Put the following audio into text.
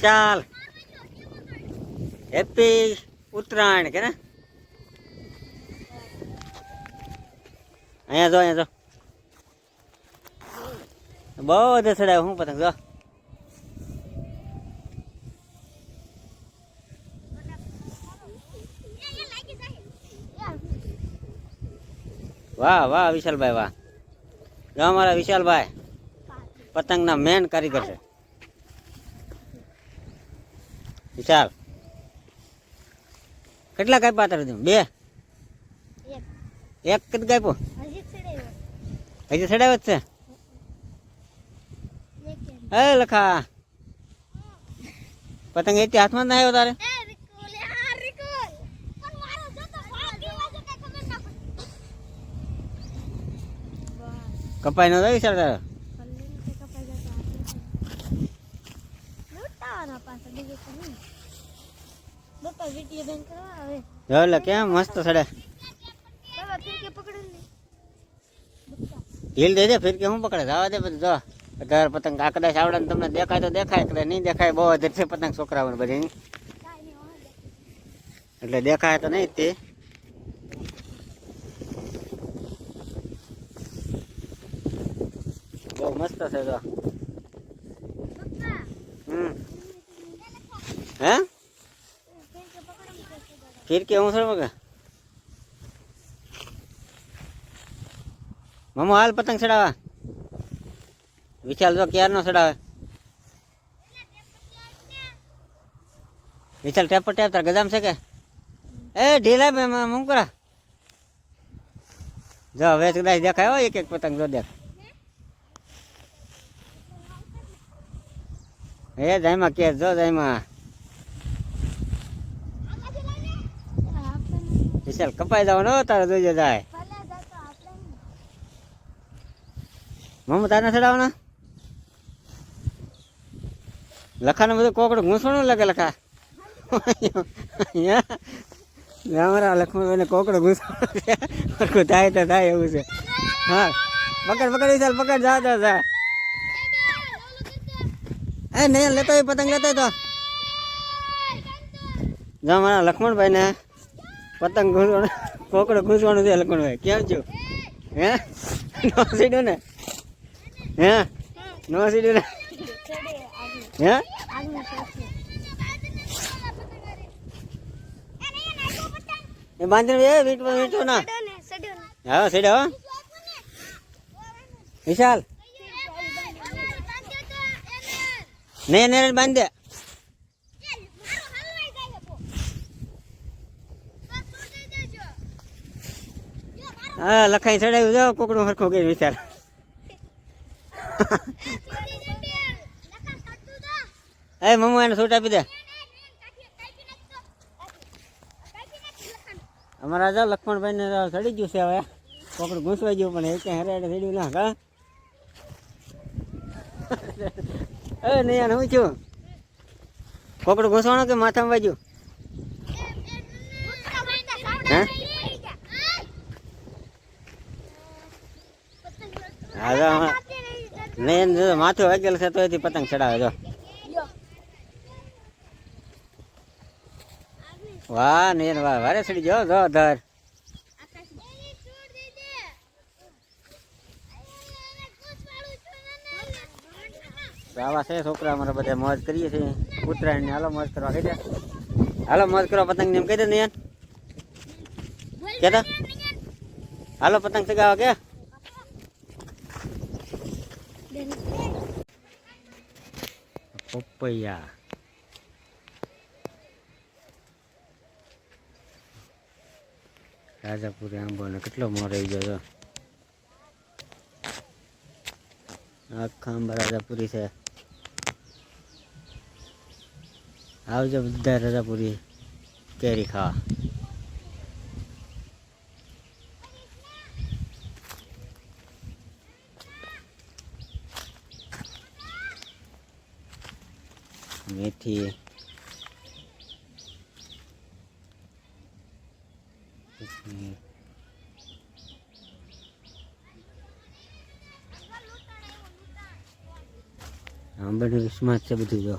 વિશાલ happy Uttarayan કે ને અહીંયા જો અહીંયા જો બહુ બધે ચડાવ્યો હું પતંગ જો વાહ વાહ વિશાલભાઈ વાહ જો અમારા વિશાલભાઈ પતંગના મેન કારીગર છે વિશાલ. કેટલા કાપ્યા તારે તમે? બે? એક. કદ કાપ્યો? હજી ચડાવ્યો જ છે? એ લખા. પતંગ એ હાથમાં ના આવ્યો તારે? કપાઈ નો થાય વિશાલ તારો? વીડિયો બેન કરવા. આવે એટલે કેમ મસ્ત ચડે બાબા ફિરકે પકડે ઢીલ દે દે ફિર હું પકડે? જવા દે બધું જો અઢાર પતંગ આ કદાચ આવડે ને તમને દેખાય તો દેખાય એટલે નહીં દેખાય બહુ અધર છે પતંગ છોકરાઓને બધી. એટલે દેખાય તો નહીં તે. બહુ મસ્ત છે જો હે. ફિર કે હું શું કે મમો, હાલ પતંગ ચડાવવા વિશાલ જો ક્યારનો ચડાવે? વિશાલ, ટેપ પર ટેપ, તાર ગજામ છે કે? એ, ઢીલા બે હું કરા. જો, હવે કદાચ દેખાય એક એક પતંગ જો દેખ એ જાયમાં કે, જો જાયમાં. વિશાલ કપાઈ જવાનો તારે જોઈજો જાય. મમ્મી, તારે ચડાવવાના? લખાને બધું કોકડું ઘૂંસણું લાગે લખા અમારા લખમાં કોકડું ઘૂંસણું થાય તો થાય એવું છે. હા. પકડ પકડ, વિશાલ, પકડ, જા જા જા. એ નહીં લેતો પતંગ લેતો તો. જા, મારા લક્ષ્મણભાઈ ને પતંગ ઘૂંસવાનું કોકડો ઘૂંસવાનું છે લક્ષ્મણભાઈ કેમ છું? હે? નો સીડ્યું ને? હે? નો સીડ્યું ને? હે? એ બાંધણ એ વીટ વીટો ના. ને હા. સીડો વિશાલ ને બાંધ દે હા, લખાઈ ચડાવ્યું. જાઓ કોકડું સરખું કરી વિચાર. એ, મમ્મા, એને છૂટ આપી દે. અમારા જાવ લક્ષ્મણભાઈ ને ચડી ગયું છે હવે. કોકડું ઘૂસવાઈ ગયું પણ એ ક્યાં હેરે હેરે ચડ્યું ના કા એ નહીં હું છું? કોકડું ઘૂસવાનું કે માથામાં વાજ્યું? હે? હા જો હમણાં નહીં જો માથું વાગેલું છે તો એથી પતંગ ચડાવે જો. વાહ નહીં વાહ. વારે ચડી જાઓ જો ધર. તો આવા છે છોકરા અમારા બધા મોજ કરીએ છીએ. ઉત્તરાયણની હાલો મોજ કરવા કહી દે. હાલો મોજ કરવા પતંગ ને એમ કહી દે ને યાર. કેતા? હાલો પતંગ ચગાવવા કે? પપૈયા. રાજાપુરી આંબો ને કેટલો મોરાઈ ગયો તો આખા આંબા રાજાપુરી છે. આવજો બધા રાજાપુરી કેરી ખાવા. મેથી. આંબાનું વિસ્માત છે બધું જો.